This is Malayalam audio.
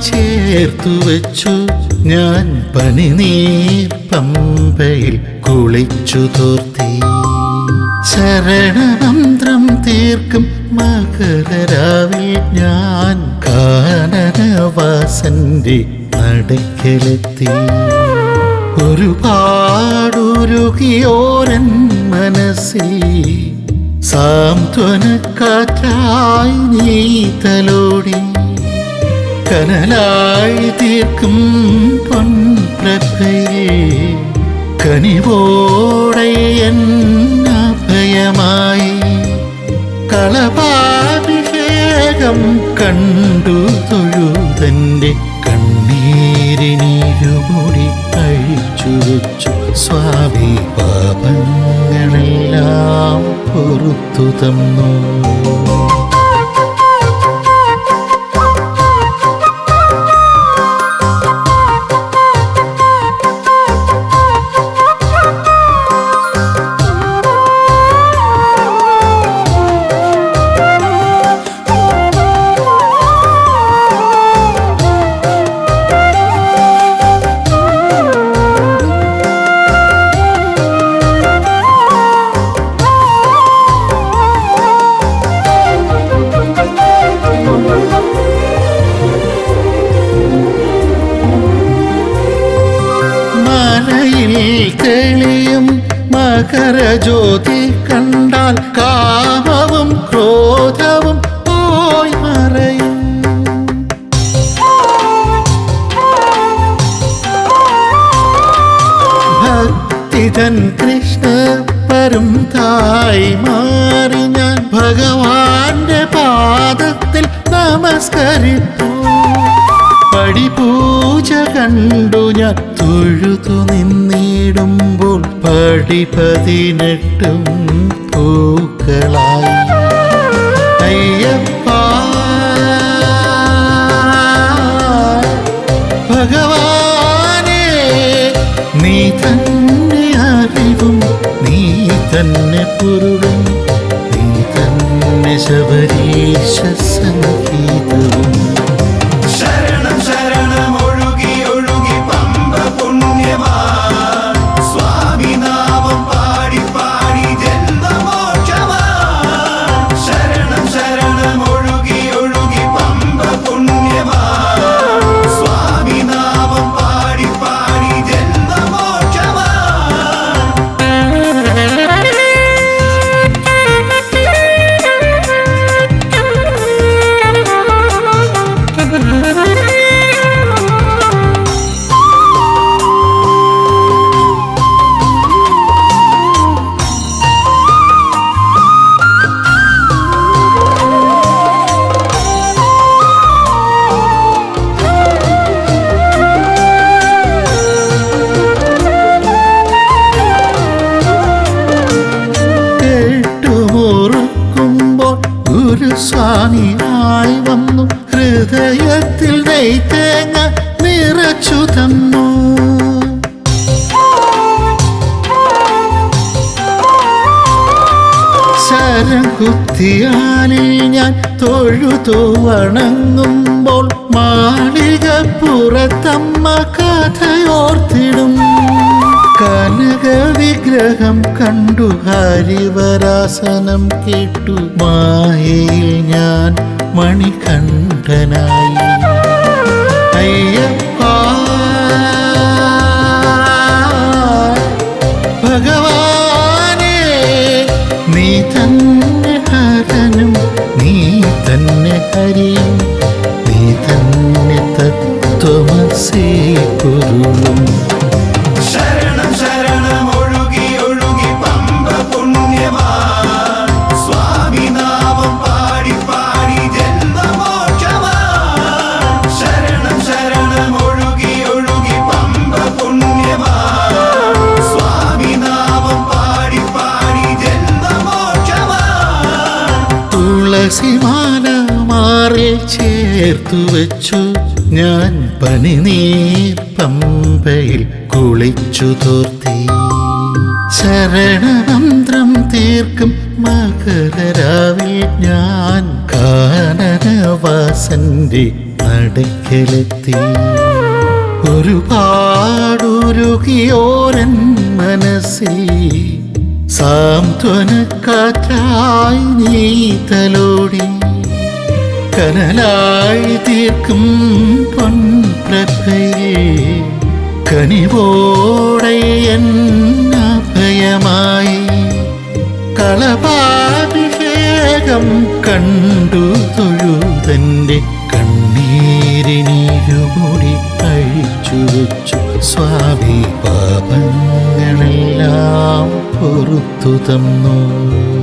ചേർത്തു വെച്ചു. ഞാൻ പനിനീർ പമ്പയിൽ കുളിച്ചു തോർത്തി. ശരണമന്ത്രം തീർക്കും മകരരാവിൽ ഞാൻ കാനനവാസന്റെ നടക്കലെത്തി. ഒരുപാടുരുകിയോരൻ മനസ്സിൽ സാന്ത്വനക്കാറ്റായി നീ തലോടി. കനലായി തീർക്കും പൊൻപ്രഭയെ കനിവോടെ എന്നഭയമായി കളഭാഭിഷേകം കണ്ടു തൊഴുതന്റെ കണ്ണീരിനീരുമുടി കഴിച്ചു വെച്ചു സ്വാമി പാപങ്ങളെല്ലാം പൊറത്തു തന്നു. മലയിൽ തെളിയും മകരജ്യോതി കണ്ടാൽ കാമവും ക്രോധവും പോയി മറയും. ഭക്തിതൻ കൃഷ്ണ പരും തായി തൊഴുതു നിന്നിടുമ്പോൾ പടി പതിനെട്ടും പൂക്കളായി. അയ്യപ്പ ഭഗവാനെ നീ തന്നെ അറിവും നീ തന്നെ പൊരുളും നീ തന്നെ ശബരീശ സംഗീതവും. വന്നു ഹൃദയത്തിൽ നെയ്ത്തേങ്ങ നിറച്ചു തന്നു. ശരം കുത്തിയാലിൽ ഞാൻ തൊഴുതു വണങ്ങുമ്പോൾ മാളിക പുറത്തമ്മ കഥയോർത്തിടും. കനക വിഗ്രഹം കണ്ടു ഹരിവരാസനം കേട്ടു. മായയിൽ ഞാൻ മണികണ്ഠനായി. അയ്യപ്പ തുളസിമാല മാറിൽ ചേർത്തു വെച്ചു. ഞാൻ പനിനീർ പമ്പയിൽ കുളിച്ചു തോർത്തി. ശരണമന്ത്രം തീർക്കും മകരാവിൽ ഞാൻ കാനനവാസന്റെ നട നടക്കലെത്തി ഒരുപാടുരുകിയോരൻ മനസ്സിൽ സാന്ത്വനക്കാറ്റായി നീ തലോടി. കനലായി തീർക്കും പൊൻപ്രഭയെ കനിവോടെ എന്നഭയമായി കളപാഭിഷേകം കണ്ടു തൊഴുതന്റെ കണ്ണീരിനിരുമുടി അഴിച്ചു വെച്ചു സ്വാമി പാപങ്ങളെല്ലാം പൊറത്തു തന്നു.